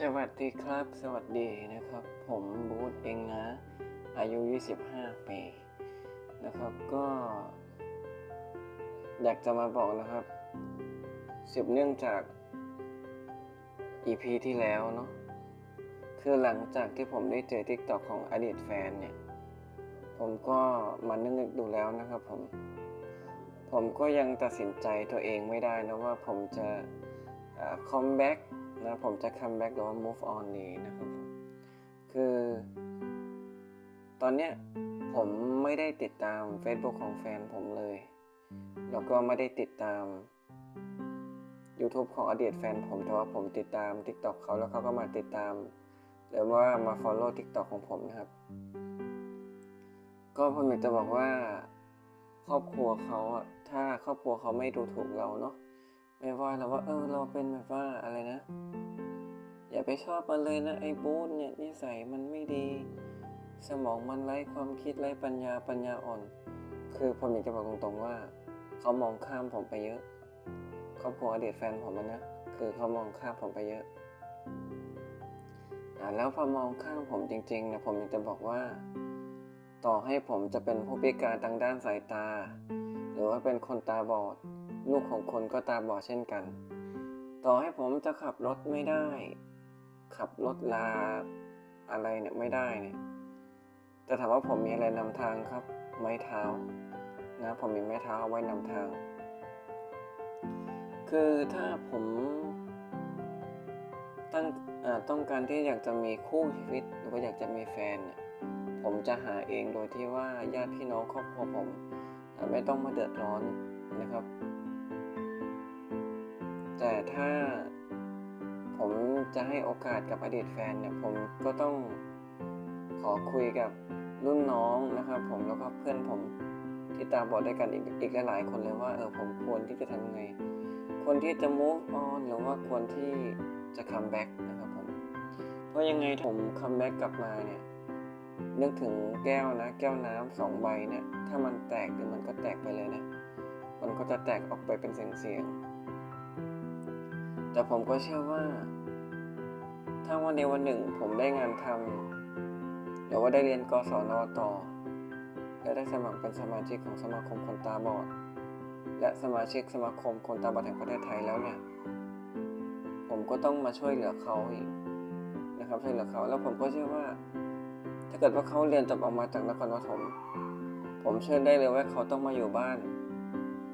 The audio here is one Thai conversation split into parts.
สวัสดีครับ สวัสดีนะครับ ผมบูธเองนะ อายุ 25 ปีนะครับก็ อยากจะมาบอกนะครับสืบเนื่องจาก EP ที่แล้วเนาะคือหลังจากที่ผมได้เจอ TikTok ของอดีตแฟนเนี่ย ผมก็มานึกดูแล้วนะครับผม ผมก็ยังตัดสินใจตัวเองไม่ได้นะว่าผมจะคัมแบ็ก นะผมจะคัมแบ็กหรือว่า move on ดีนะครับผมคือ ตอนเนี้ยผมไม่ได้ติดตาม Facebook ของแฟนผมเลย แล้วก็ไม่ได้ติดตาม YouTube ของอดีตแฟนผมแต่ว่าผมติดตาม TikTok เขาแล้วเขาก็มาติดตาม หรือว่ามา follow TikTok ของผมนะครับ ก็ผมอยากจะบอกว่า ครอบครัวเขาอะถ้าครอบครัวเขาไม่ดูถูกเราเนาะ ไม่ว่าเราว่าเออเราเป็นแบบว่าอะไรนะ อย่าไปชอบมันเลยนะไอ้บูธเนี่ยนิสัยมันไม่ดี สมองมันไร้ความคิดไร้ปัญญาปัญญาอ่อน คือผมอยากจะบอกตรงๆว่า เขามองข้ามผมไปเยอะครอบครัวอดีตแฟนผมนะคือเขามองข้ามผมไปเยอะอ่าแล้วพอมองข้ามผมจริงๆนะผมอยากจะบอกว่า ต่อให้ผมจะเป็นผู้พิการทางด้านสายตา หรือว่าเป็นคนตาบอด ลูกของคนก็ตาบอดเช่นกัน ต่อให้ผมจะขับรถไม่ได้ ขับรถลาอะไรเนี่ยไม่ได้เนี่ยแต่ถามว่าผมมีอะไรนำทางครับ ไม้เท้านะผมมีไม้เท้าเอาไว้นำทาง คือถ้าผมตั้งอ่าต้องการที่อยากจะมีคู่ชีวิตหรือว่าอยากจะมีแฟนเนี่ยผมจะหาเองโดยที่ว่าญาติพี่น้องครอบครัวผม ไม่ต้องมาเดือดร้อนนะครับ แต่ถ้าผมจะให้โอกาสกับอดีตแฟนเนี่ยผมก็ต้องขอคุยกับรุ่นน้องนะครับ ผมแล้วก็เพื่อนผมที่ตาบอดด้วยกันอีกอีกหลายๆคนเลยว่าเออผมควรที่จะทำยังไงควรที่จะ move on หรือว่าควรที่จะ come back นะครับผมเพราะยังไงผม come back กลับมาเนี่ยนึกถึงแก้วนะ แก้วน้ำสองใบเนี่ยถ้ามันแตกเดี๋ยมันก็แตกไปเลยนะ มันก็จะแตกออกไปเป็นเสียงๆ แต่ผมก็เชื่อว่า ถ้าวันใดวันหนึ่งผมได้งานทำหรือว่าได้เรียนกศนต่อ และได้สมัครเป็นสมาชิกของสมาคมคนตาบอด และสมาชิกสมาคมคนตาบอดแห่งประเทศไทยแล้วเนี่ย ผมก็ต้องมาช่วยเหลือเขาอีกนะครับช่วยเหลือเขาแล้วผมก็เชื่อว่า ถ้าเกิดว่าเขาเรียนจบออกมาจากนครปฐมผมเชื่อได้เลยว่าเขาต้องมาอยู่บ้าน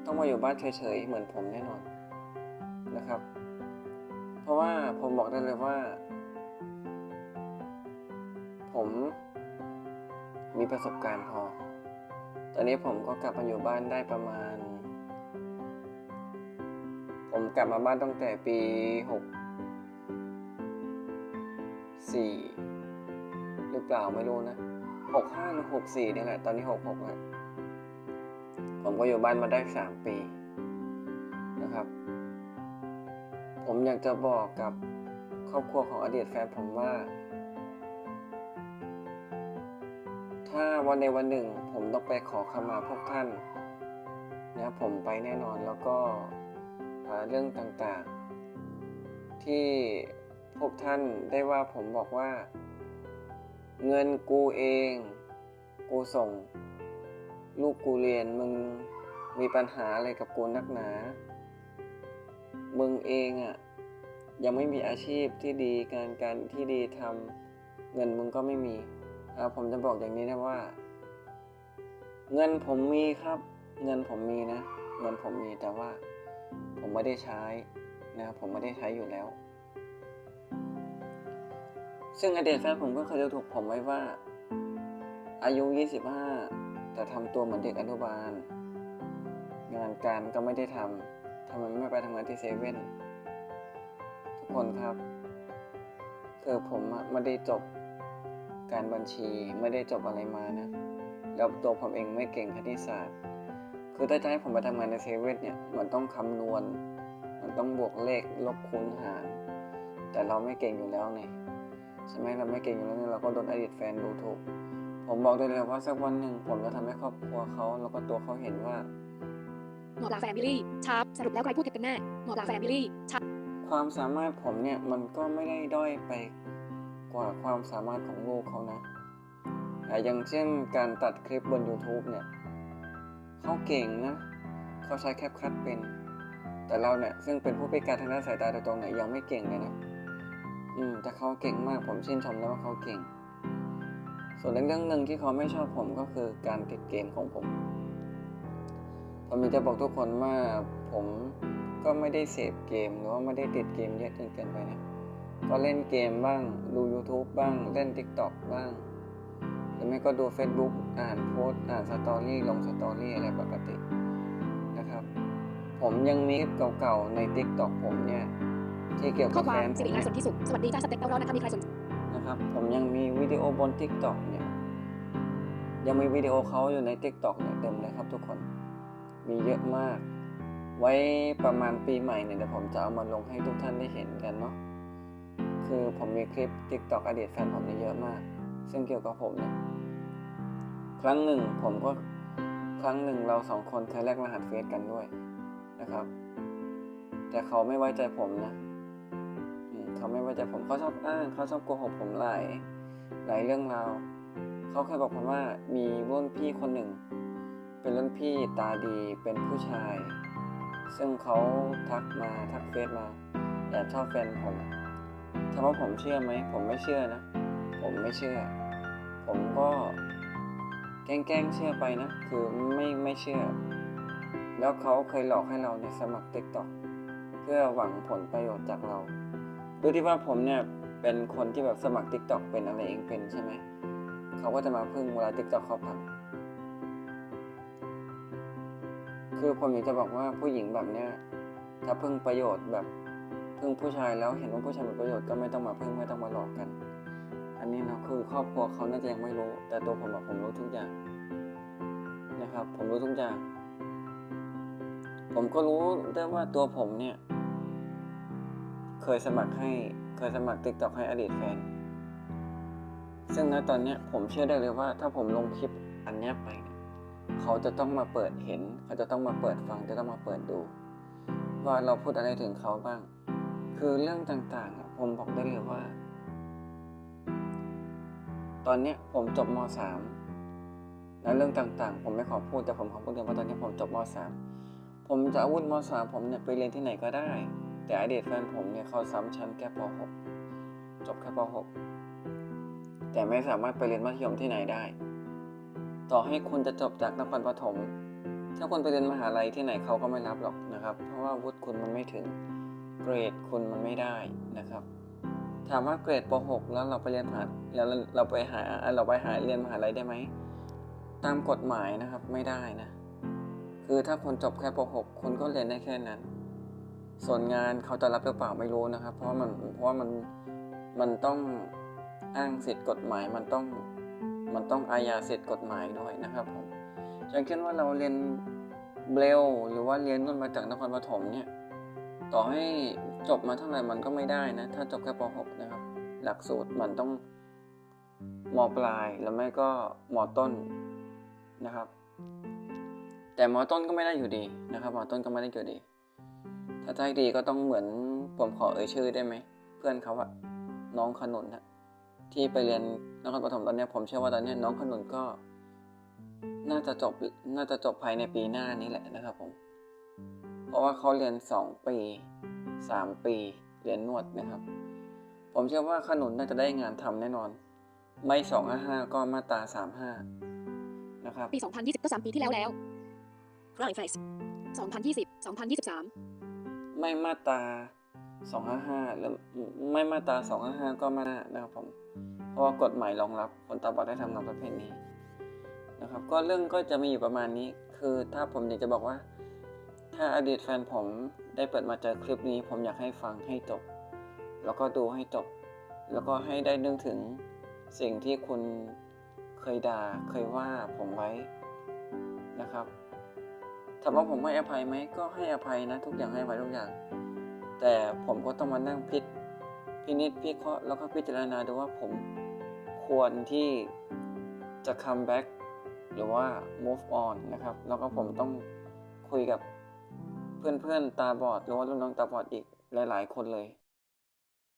ต้องมาอยู่บ้านเฉยๆเหมือนผมแน่นอนนะครับ ราะว่าผมบอกได้เลยว่า ผมมีประสบการณ์พอ ตอนนี้ผมก็กลับมาอยู่บ้านได้ประมาณ ผมกลับมาบ้านตั้งแต่ปีหกสี่หรือเปล่าไม่รู้นะหกห้าหรือหกสี่นี่แหละ ตอนนี้หกหกแล้วผมก็อยู่บ้านมาได้สามปี ผมอยากจะบอกกับครอบครัวของอดีตแฟนผมว่า ถ้าวันในวันหนึ่ง ผมต้องไปขอขมาพวกท่านนะผมไปแน่นอนแล้วก็อ่าเรื่องต่างๆ ที่พวกท่านได้ว่าผมบอกว่า เงินกูเอง กูส่ง ลูกกูเรียนมึงมีปัญหาอะไรกับกูนักหนา มึงเองอะ่ะยังไม่มีอาชีพที่ดีการการที่ดีทำเงินมึงก็ไม่มีผมจะบอกอย่างนี้นะว่า เงินผมมีครับ เงินผมมีนะ เงินผมมีแต่ว่า ผมไม่ได้ใช้นะผมไม่ได้ใช้อยู่แล้ว ซึ่งอดีตแฟนผมก็เคยดูถูกผมไว้ว่า อายุ 25 แต่ทำตัวเหมือนเด็กอนุบาล งานการก็ไม่ได้ทำ ทำไมไม่ไปทำงานที่เซเว่นทุกคนครับ คือผมไม่ได้จบการบัญชีไม่ได้จบอะไรมานะ แล้วตัวผมเองไม่เก่งคณิตศาสตร์ คือถ้าจะให้ผมไปทำงานในเซเว่นเนี่ย มันต้องคำนวณ มันต้องบวกเลขลบคูณหาร แต่เราไม่เก่งอยู่แล้วไงใช่ไหมเราไม่เก่งอยู่แล้วเนี่ยเราก็โดนอดีตแฟนดูถูก ผมบอกได้เลยว่าสักวันหนึ่งผมจะทำให้ครอบครัวเขาแล้วก็ตัวเขาเห็นว่า หมอปลาแฟมิลี่ชับสรุปแล้วใครพูดเท็จกันแน่หมอปลาแฟมิลี่ชับคความสามารถผมเนี่ยมันก็ไม่ได้ด้อยไปกว่าความสามารถของลูกเขานะอะอย่างเช่นการตัดคลิปบน YouTube เนี่ยเขาเก่งนะเขาใช้แคปคัดเป็น แต่เราเนี่ยซึ่งเป็นผู้พิการทางด้านสายตาโดยตรงเนี่ยยังไม่เก่งเลยนะอืมแต่เขาเก่งมากผมชื่นชมแล้วว่าเขาเก่ง ส่วนเรื่องหนึ่งที่เขาไม่ชอบผมก็คือการติดเกมของผม ผมมีจะบอกทุกคนว่าผมก็ไม่ได้เสพเกมหรือว่าไม่ได้ติดเกมเยอะจนเกินไปนะ ก็เล่นเกมบ้าง ดู YouTube บ้าง เล่น TikTok บ้าง หรือไม่ก็ดู Facebook อ่านโพสต์อ่านสตอรี่ลงสตอรี่อะไรปกตินะครับ ผมยังมีคลิปเก่าๆใน TikTok ผมเนี่ย ที่เกี่ยวข้กัอบควาแฟมนผสิมริเนี่นายสนที่สุขสวัสดีจ้าสเต็กเต้าร้อนนะคะมีใครสนนะครับ ผมยังมีวิดีโอบน TikTok เนี่ย ยังมีวิดีโอเขาอยู่ใน TikTok เนี่ยเต็มเลยครับทุกคน มีเยอะมาก ไว้ประมาณปีใหม่เนี่ยเดี๋ยวผมจะเอามาลงให้ทุกท่านได้เห็นกันเนาะคือผมมีคลิป TikTok อดีตแฟนผมเนี่ยเยอะมาก ซึ่งเกี่ยวกับผมเนี่ยครั้งหนึ่งผมก็ครั้งหนึ่งเราสองคนเคยแลกรหัสเฟซกันด้วยนะครับ แต่เขาไม่ไว้ใจผมนะเขาไม่ไว้ใจผมเขาชอบอ้างเขาชอบโกหกผมหลายหลายเรื่องราวเขาเคยบอกผมว่ามีรุ่นพี่คนหนึ่ง เป็นรุ่นพี่ตาดีเป็นผู้ชาย ซึ่งเขาทักมาทักเฟซมาแอบชอบแฟนผมถามว่าผมเชื่อไหม ผมไม่เชื่อนะ ผมไม่เชื่อ ผมก็แกล้งเชื่อไปนะ คือไม่ไม่เชื่อ แล้วเขาเคยหลอกให้เราเนี่ยสมัคร TikTok เพื่อหวังผลประโยชน์จากเราดูที่ว่าผมเนี่ยเป็นคนที่แบบสมัคร TikTok เป็นอะไรเองเป็นใช่ไหม เขาก็จะมาพึ่งเวลา TikTok เขาพัง คือผมอยากจะบอกว่าผู้หญิงแบบเนี้ยถ้าพึ่งประโยชน์แบบพึ่งผู้ชายแล้วเห็นว่าผู้ชายมีประโยชน์ก็ไม่ต้องมาพึ่งไม่ต้องมาหลอกกัน อันนี้เนาะคือครอบครัวเขาน่าจะยังไม่รู้ แต่ตัวผมอะผมรู้ทุกอย่างนะครับ ผมรู้ทุกอย่าง ผมก็รู้ได้ว่าตัวผมเนี่ย เคยสมัครให้เคยสมัคร TikTok ให้อดีตแฟน ซึ่งณตอนเนี้ยผมเชื่อได้เลยว่า ถ้าผมลงคลิปอันเนี้ยไป เขาจะต้องมาเปิดเห็น เขาจะต้องมาเปิดฟังจะต้องมาเปิดดู ว่าเราพูดอะไรถึงเขาบ้าง คือเรื่องต่างๆ ผมบอกได้เลยว่า ตอนเนี้ยผมจบม .3 และเรื่องต่างๆ ผมไม่ขอพูดแต่ผมขอพูดเดียวว่าตอนนี้ผมจบม .3 ผมจะอาวุฒิม .3 ผมเนี่ยไปเรียนที่ไหนก็ได้ แต่อดีตแฟนผมเนี่ยเขาซ้ำชั้นแค่ป .6 จบแค่ป .6 แต่ไม่สามารถไปเรียนมัธยมที่ไหนได้ ต่อให้คุณจะจบจากนครปฐมถ้าคุณไปเรียนมหาลัยที่ไหนเขาก็ไม่รับหรอกนะครับ เพราะว่าวุฒิคุณมันไม่ถึงเกรดคุณมันไม่ได้นะครับ ถามว่าเกรดป .6 แล้วเราไปเรียนมหาแล้วเราไปหาเราไปหาเรียนมหาลัยได้ไหมตามกฎหมายนะครับไม่ได้นะคือถ้าคุณจบแค่ป .6 คุณก็เรียนได้แค่นั้น ส่วนงานเขาจะรับหรือเปล่าไม่รู้นะครับ เพราะมันเพราะว่ามันมันต้องอ้างสิทธิ์กฎหมายมันต้อง มันต้องอาญาเสิทธิกฎหมายด้วยนะครับผมอย่างเช่นว่าเราเรียนเบลหรือว่าเรียนนู่นมาจากนครปฐมเนี่ยต่อให้จบมาเท่าไหร่มันก็ไม่ได้นะ ถ้าจบแค่ป .6 นะครับ หลักสูตรมันต้องมปลายแล้วไม่ก็มต้นนะครับ แต่มต้นก็ไม่ได้อยู่ดีนะครับมต้นก็ไม่ได้อยู่ดี ถ้าให้ดีก็ต้องเหมือนผมขอเอ่ยชื่อได้ไหม เพื่อนเขาอะน้องขนุนนะ ที่ไปเรียนนครปฐมตอนเนี้ยผมเชื่อว่าตอนเนี้ยน้องขนุนก็ น่าจะจบน่าจะจบภายในปีหน้านี้แหละนะครับผม เพราะว่าเขาเรียนสองปีสามปีเรียนนวดนะครับ ผมเชื่อว่าขนุนน่าจะได้งานทำแน่นอน ไม่สองห้าห้าก็มาตราสามห้านะครับ ปี 2020 ก็3ปีที่แล้วแล้ว Cry Face 2020 2023ไม่มาตราสองห้าห้าหรือไม่มาต ราสองห้าห้าก็มานะครับผมเพราะว่ากฎหมายรองรับคนตาบอดได้ทำงานประเภทนี้นะครับ ก็เรื่องก็จะมีอยู่ประมาณนี้ คือถ้าผมอยากจะบอกว่า ถ้าอดีตแฟนผมได้เปิดมาเจอคลิปนี้ ผมอยากให้ฟังให้จบ แล้วก็ดูให้จบ แล้วก็ให้ได้นึกถึงสิ่งที่คุณเคยด่าเคยว่าผมไว้นะครับถามว่าผมให้อภัยไหมก็ให้อภัยนะ ทุกอย่างให้อภัยทุกอย่าง แต่ผมก็ต้องมานั่งพิจพินิจพิเคราะห์แล้วก็พิจารณาดูว่าผมควรที่จะ come back หรือว่า move on นะครับ แล้วก็ผมต้องคุยกับเพื่อนๆตาบอดหรือว่ารุ่นน้องตาบอดอีกหลาย ๆ คนเลย